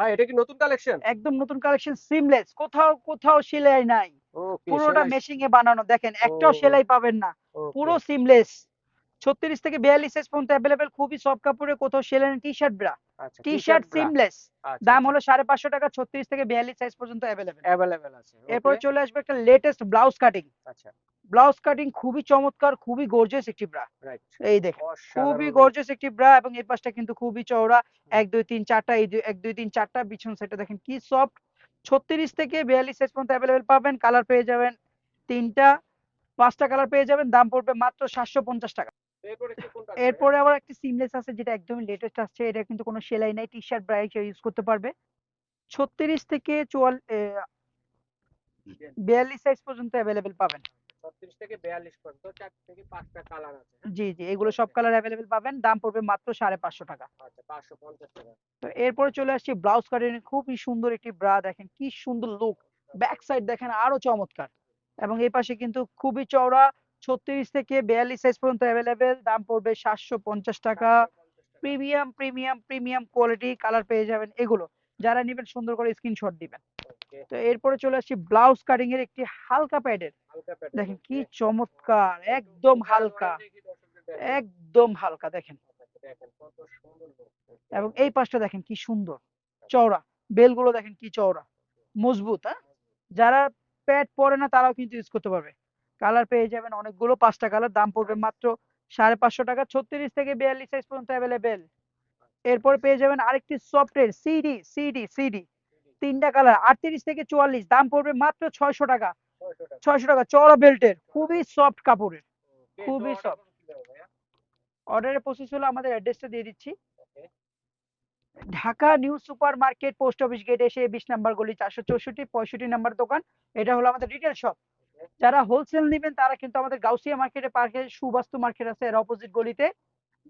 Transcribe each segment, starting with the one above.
ভাই এটা কি নতুন কালেকশন একদম নতুন কালেকশন সিমলেস কোথাও কোথাও সেলাই নাই। পুরোটা মেশিং এ বানানো দেখেন একটাও সেলাই পাবেন না। পুরো সিমলেস ছত্রিশ থেকে বিয়াল্লিশ সাইজ পর্যন্ত অ্যাভেলেবেল খুবই সফট কাপড়ে কোথাও সেলাই টি শার্ট ব্রা আচ্ছা টি শার্ট সিমলেস আচ্ছা, দাম হলো সাড়ে পাঁচশো টাকা ছত্রিশ থেকে বিয়াল্লিশ সাইজ পর্যন্ত অ্যাভেলেবেল অ্যাভেলেবেল আছে এরপর চলে আসবে একটা লেটেস্ট ব্লাউজ কাটিং আচ্ছা। ব্লাউজ কাটিং খুবই চমৎকার খুবই গর্জিয়াস একটি ব্রা এই দেখেন খুবই গর্জিয়াস একটি ব্রা এবং এই পাশটা কিন্তু খুবই চওড়া এক দুই তিন চারটা এই এক দুই তিন চারটা পিছন সেটা দেখেন কি সফট ছত্রিশ থেকে বিয়াল্লিশ সাইজ পর্যন্ত অ্যাভেলেবেল পাবেন কালার পেয়ে যাবেন তিনটা পাঁচটা কালার পেয়ে যাবেন দাম পড়বে মাত্র সাতশো পঞ্চাশ টাকা। এরপরে আবার একটা সিমলেস আছে যেটা একদমই লেটেস্ট আসছে এটা কিন্তু কোনো সেলাই নাই টি শার্ট ব্রাইক ইউজ করতে পারবে। ছত্রিশ থেকে চুয়াল বিয়াল্লিশ সাইজ পর্যন্ত অ্যাভেলেবেল পাবেন। 36 থেকে 42 পর্যন্ত চার থেকে পাঁচটা কালার আছে জি জি এগুলো সব কালার অ্যাভেলেবেল পাবেন দাম পড়বে মাত্র সাড়ে পাঁচশো টাকা। আচ্ছা 550 টাকা। তো এরপরে চলে আসছি ব্লাউজ কাটিং খুবই সুন্দর একটি ব্রা দেখেন কি সুন্দর লুক ব্যাক সাইড দেখেন আরও চমৎকার। এবং এই পাশে কিন্তু খুবই চওড়া ছত্রিশ থেকে বিয়াল্লিশ সাইজ পর্যন্ত অ্যাভেলেবেল দাম পড়বে সাতশো পঞ্চাশ টাকা। Premium premium premium quality colour পেয়ে যাবেন এগুলো। যারা নেবেন সুন্দর করে স্ক্রিনশট দিবেন। তো এরপরে চলে আসছি ব্লাউজ কাটিং এর একটি হালকা প্যাডের দেখেন কি চমৎকার একদম হালকা। একদম হালকা দেখেন। এবং এই পাশটা দেখেন কি সুন্দর চওড়া। বেলগুলো দেখেন কি চওড়া। মজবুত হ্যাঁ? যারা প্যাড পরে না তারাও কিন্তু ইউজ করতে পারবে। কালার পেয়ে যাবেন অনেকগুলো পাঁচটা কালার দাম পড়বে মাত্র সাড়ে পাঁচশো টাকা ছত্রিশ থেকে বিয়াল্লিশ সাইজ পর্যন্ত অ্যাভেলেবেল এরপর পেয়ে যাবেন আরেকটি সফটওয়্যার সিডি সিডি সিডি তিনটা কালার আটত্রিশ থেকে চুয়াল্লিশ দাম পড়বে মাত্র ছয়শো টাকা। 600 টাকা। ছয়শো টাকা চওড়া বেল্টের খুবই সফট কাপড়ের খুবই ভাইয়া? অর্ডারের প্রসেস হলো আমাদের অ্যাড্রেসটা দিয়ে দিচ্ছি। Dhaka new super market post office gate এসে বিশ নাম্বার গলি চারশো চৌষট্টি পঁয়ষট্টি নাম্বার দোকান। এটা হলো আমাদের রিটেল শপ যারা হোলসেল নেবেন তারা কিন্তু আমাদের গাউসিয়া মার্কেটে পার্কে সুবাস্তু মার্কেট আছে এর অপোজিট গলিতে।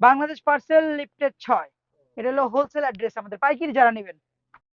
বাংলাদেশ পার্সেল লিফটেড ছয়। এটা হলো হোলসেল অ্যাড্রেস আমাদের। পাইকারি যারা নেবেন